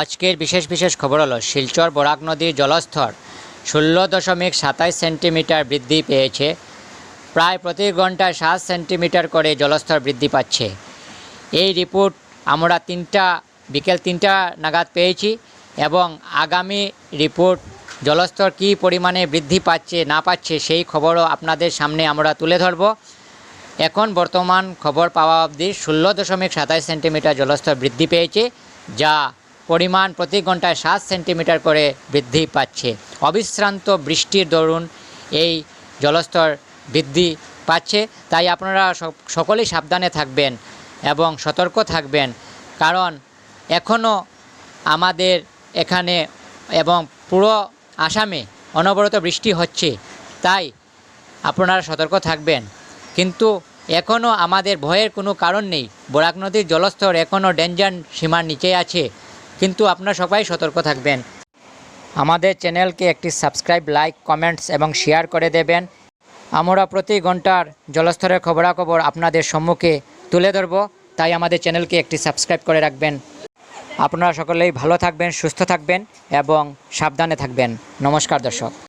আজকের বিশেষ বিশেষ খবর হলো, শিলচর বরাক নদীর জলস্তর ষোলো দশমিক সাতাইশ সেন্টিমিটার বৃদ্ধি পেয়েছে। প্রায় প্রতি ঘন্টায় সাত সেন্টিমিটার করে জলস্তর বৃদ্ধি পাচ্ছে। এই রিপোর্ট আমরা তিনটা, বিকেল তিনটা নাগাদ পেয়েছি এবং আগামী রিপোর্ট জলস্তর কী পরিমাণে বৃদ্ধি পাচ্ছে, না পাচ্ছে সেই খবরও আপনাদের সামনে আমরা তুলে ধরব। এখন বর্তমান খবর পাওয়া অবধি ষোলো দশমিক সাতাশ সেন্টিমিটার জলস্তর বৃদ্ধি পেয়েছে, যা পরিমাণ প্রতি ঘন্টায় সাত সেন্টিমিটার করে বৃদ্ধি পাচ্ছে। অবিশ্রান্ত বৃষ্টির দরুন এই জলস্তর বৃদ্ধি পাচ্ছে। তাই আপনারা সকলেই সাবধানে থাকবেন এবং সতর্ক থাকবেন। কারণ এখনও আমাদের এখানে এবং পুরো আসামে অনবরত বৃষ্টি হচ্ছে। তাই আপনারা সতর্ক থাকবেন। কিন্তু এখনও আমাদের ভয়ের কোনো কারণ নেই। বরাক নদীর জলস্তর এখনও ডেঞ্জার সীমার নিচে আছে। কিন্তু আপনারা সবাই সতর্ক থাকবেন। আমাদের চ্যানেলকে একটি সাবস্ক্রাইব, লাইক, কমেন্টস এবং শেয়ার করে দেবেন। আমরা প্রতি ঘণ্টার জলস্তরের খবরাখবর আপনাদের সম্মুখে তুলে ধরব, তাই আমাদের চ্যানেলকে একটি সাবস্ক্রাইব করে রাখবেন। আপনারা সকলেই ভালো থাকবেন, সুস্থ থাকবেন এবং সাবধানে থাকবেন। নমস্কার, দর্শক।